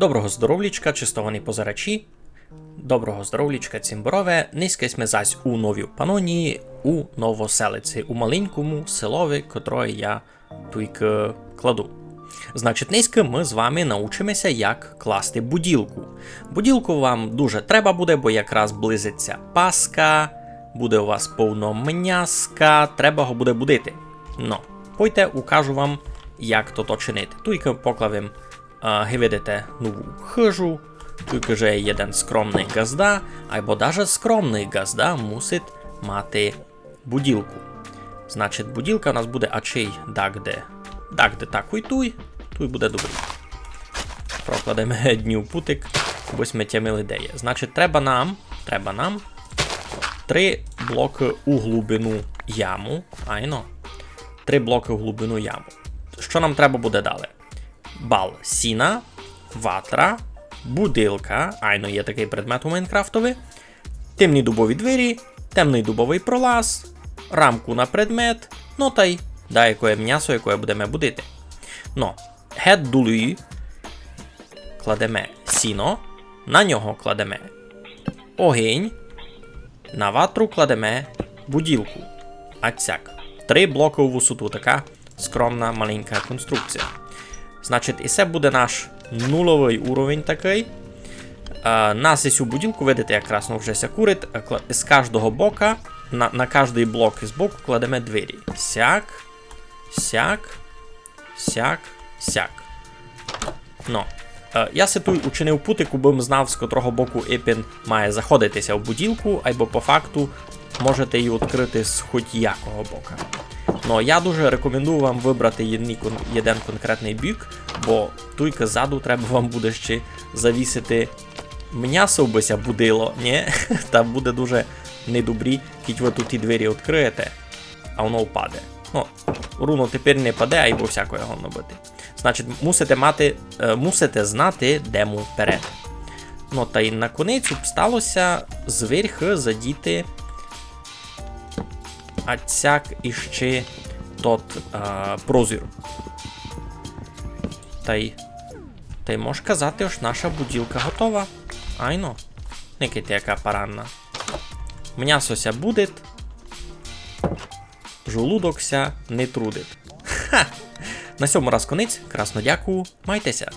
Доброго здоровлічка, чистовані позирачі. Доброго здоровлічка, цімборове. Низьке сме зась у новій панонії у Новоселиці, у маленькому селові, котре я тільки кладу. Значить, низько ми з вами научимося, як класти буділку. Буділку вам дуже треба буде, бо якраз близиться Пасха, буде у вас повно м'яска, треба його буде будити. Ну, пойте, укажу вам, як то то чинити. Тільки поклавим, видите нову хижу, тільки же один скромний газда, або даже скромний газда мусить мати буділку. Значить, буділка у нас буде ачей дагде. Дагде такуй туй, туй буде добрий. Прокладемо дню путик, бо ми тямили де є. Значить, треба нам, треба нам три блоки у глибину яму. Айно. Три блоки у глибину яму. Що нам треба буде далі? Бал сіна, ватра, будилка. Айно є такий предмет у Майнкрафтові. Темні дубові двері, темний дубовий пролаз, рамку на предмет, ну та й да, яке м'ясо, яке будемо будити. Ну, гет дулі кладемо сіно, на нього кладемо огінь, на ватру кладемо буділку. Ацяк. Три блоки у висоту, така скромна маленька конструкція. Значить, і це буде наш нульовий уровень такий. Е, нас і цю буділку, видите, якраз ну, вже ся курить. Е, З кожного бока, на, на кожний блок із боку кладемо двері. Сяк, сяк, сяк, сяк. Ну, е, я си тут учинив путику, бо знав, з котрого боку Епін має заходитися в буділку, або по факту можете її відкрити з хоч якого бока. Ну, я дуже рекомендую вам вибрати один конкретний бік, бо тільки ззаду треба вам буде ще завісити м'ясо бися будило, ні? Та буде дуже недобрі, кіть ви тут ті двері відкриєте, а воно впаде. Ну, руно тепер не паде, а й бо всякого його набити. Значить, мусите мати, е, мусите знати, де му вперед. Ну, та й на конець сталося зверху задіти цяк іще тот а, прозір. Та й. Та й можеш казати, ось наша буділка готова. Айно. Никайте, яка паранна. М'ясося буде. Жолудокся не трудить. Ха! На сьому раз конець. Красно дякую. Майтеся.